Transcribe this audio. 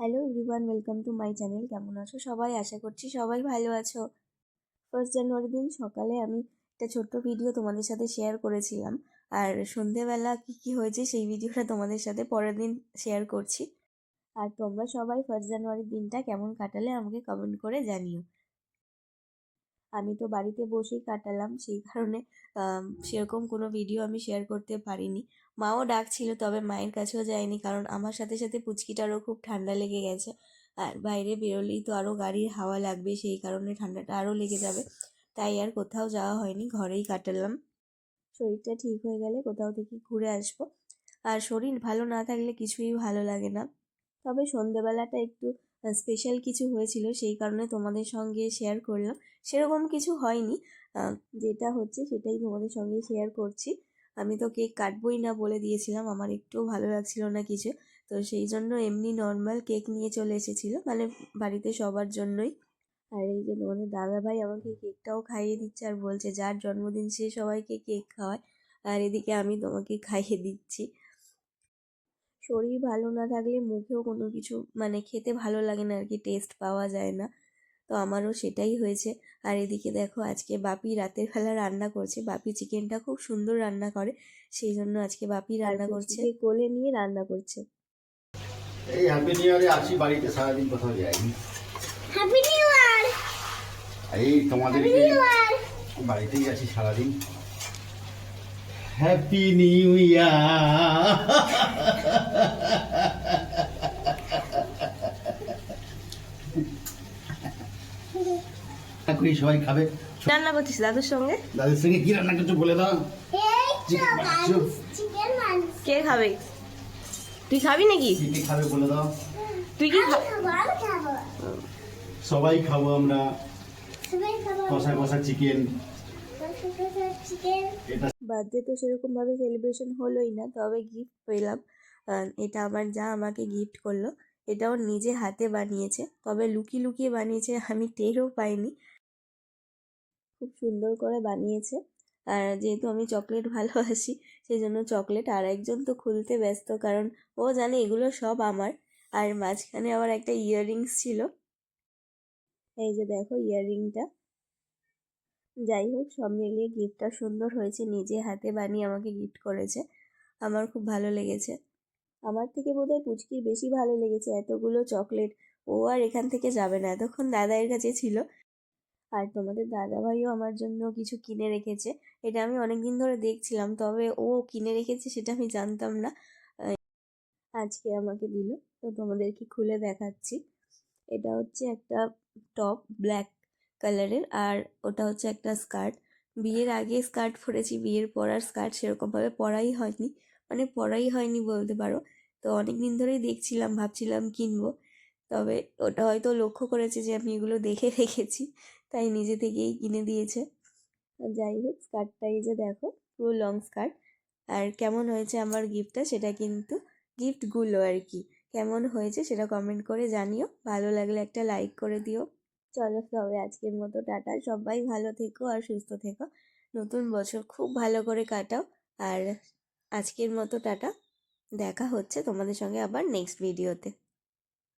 Hello everyone welcome to my channel কেমন আছো? সবাই আশা করছি সবাই ভালো আছো। ফার্স্ট জানুয়ারি দিন সকালে আমি একটা ছোট্ট ভিডিও তোমাদের সাথে শেয়ার করেছিলাম। আর সন্ধেবেলা কি কি হয়েছে সেই ভিডিওটা তোমাদের সাথে পরের দিন শেয়ার করছি। আর তোমরা সবাই ফার্স্ট জানুয়ারির দিনটা কেমন কাটালে আমাকে কমেন্ট করে জানিও। আমি তো বাড়িতে বসেই কাটালাম, সেই কারণে সেরকম কোনো ভিডিও আমি শেয়ার করতে পারিনি। মাও ডাকছিল, তবে মায়ের কাছেও যায়নি, কারণ আমার সাথে সাথে পুচকিটারও খুব ঠান্ডা লেগে গেছে। আর বাইরে বেরোলেই তো আরও গাড়ির হাওয়া লাগবে, সেই কারণে ঠান্ডাটা আরও লেগে যাবে। তাই আর কোথাও যাওয়া হয়নি, ঘরেই কাটালাম। শরীরটা ঠিক হয়ে গেলে কোথাও থেকে ঘুরে আসব। আর শরীর ভালো না থাকলে কিছুই ভালো লাগে না। তবে সন্ধেবেলাটা একটু স্পেশাল কিছু হয়েছিল, সেই কারণে তোমাদের সঙ্গে শেয়ার করলাম। সেরকম কিছু হয়নি। যেটা হচ্ছে সেটাই তোমাদের সঙ্গে শেয়ার করছি। আমি তো কেক কাটবই না বলে দিয়েছিলাম, আমার একটুও ভালো লাগছিল না কিছু। তো সেই জন্য এমনি নর্মাল কেক নিয়ে চলে এসেছিল মানে বাড়িতে সবার জন্যই। আর এই যে তোমাদের দাদা ভাই আমাকে কেকটাও খাইয়ে দিচ্ছে আর বলছে, যার জন্মদিন সে সবাইকে কেক খাওয়ায়। আর এদিকে আমি তোমাকে খাইয়ে দিচ্ছি। শরীর ভালো না থাকলে মুখেও কোনো কিছু মানে খেতে ভালো লাগে না আর কি টেস্ট পাওয়া যায় না। তো আমারও সেটাই হয়েছে। আর এদিকে দেখো আজকে বাপি রাতের বেলা রান্না করছে। বাপি চিকেনটা খুব সুন্দর রান্না করে সেই জন্য আজকে বাপি রান্না করছে। কোলে নিয়ে রান্না করছে। এই হ্যাপি নিউ ইয়ারে আছি বাড়িতে সারাদিন কোথাও যাইনি। হ্যাপি নিউ ইয়ার এই তোমাদেরকে বাড়িতেই আছি সারাদিন। হ্যাপি নিউ ইয়ার করি সবাই খাবে। রান্না করছিস দাদুর সঙ্গে? দাদুর সঙ্গে কি রান্না করছ বলে দাও। কে খাবে? তুই খাবি নাকি? কি কি খাবে বলে দাও। তুই কি সবাই খাব আমরা। সবাই কষা কষা চিকেন বার্থডে তো সেরকমভাবে সেলিব্রেশন হলোই না, তবে গিফট পেলাম। এটা আমার যা আমাকে গিফট করল, এটাও নিজে হাতে বানিয়েছে, তবে লুকিয়ে লুকিয়ে বানিয়েছে, আমি টেরও পাইনি। খুব সুন্দর করে বানিয়েছে। আর যেহেতু আমি চকলেট ভালোবাসি সেই জন্য চকলেট আর একজন তো খুলতে ব্যস্ত, কারণ ও জানে এগুলো সব আমার। আর মাঝখানে আবার একটা ইয়াররিংস ছিল। এই যে দেখো ইয়াররিংটা যাই হোক, সব মিলিয়ে গিফটটা সুন্দর হয়েছে। নিজে হাতে বানিয়ে আমাকে গিফট করেছে। আমার খুব ভালো লেগেছে। আমার থেকে বোধহয় পুচকির বেশি ভালো লেগেছে এতগুলো চকলেট ও আর এখান থেকে যাবে না। এতক্ষণ দাদাইয়ের কাছে ছিল। আর তোমাদের দাদা ভাইও আমার জন্য কিছু কিনে রেখেছে। এটা আমি অনেক দিন ধরে দেখছিলাম, তবে ও কিনে রেখেছে সেটা আমি জানতাম না। আজকে আমাকে দিল। তো তোমাদেরকে খুলে দেখাচ্ছি। এটা হচ্ছে একটা টপ ব্ল্যাক কালারের। আর ওটা হচ্ছে একটা স্কার্ট। বিয়ের আগে স্কার্ট পরেছি, বিয়ের পর আর স্কার্ট সেরকমভাবে পরাই হয়নি। মানে পরাই হয়নি বলতে পারো। তো অনেক দিন ধরেই দেখছিলাম, ভাবছিলাম কিনবো। তবে ওটা হয়তো লক্ষ্য করেছে যে আমি এগুলো দেখে রেখেছি, তাই নিজে থেকেই কিনে দিয়েছে। যাই হোক, স্কার্টটা এই যে দেখো, পুরো লং স্কার্ট। আর কেমন হয়েছে আমার গিফটটা সেটা কিন্তু গিফটগুলো আর কি। কেমন হয়েছে সেটা কমেন্ট করে জানিও। ভালো লাগলে একটা লাইক করে দিও। চলো তবে আজকের মতো টাটা। সবাই ভালো থেকো আর সুস্থ থেকো। নতুন বছর খুব ভালো করে কাটাও। আর আজকের মতো টাটা। দেখা হচ্ছে তোমাদের সঙ্গে আবার নেক্সট ভিডিওতে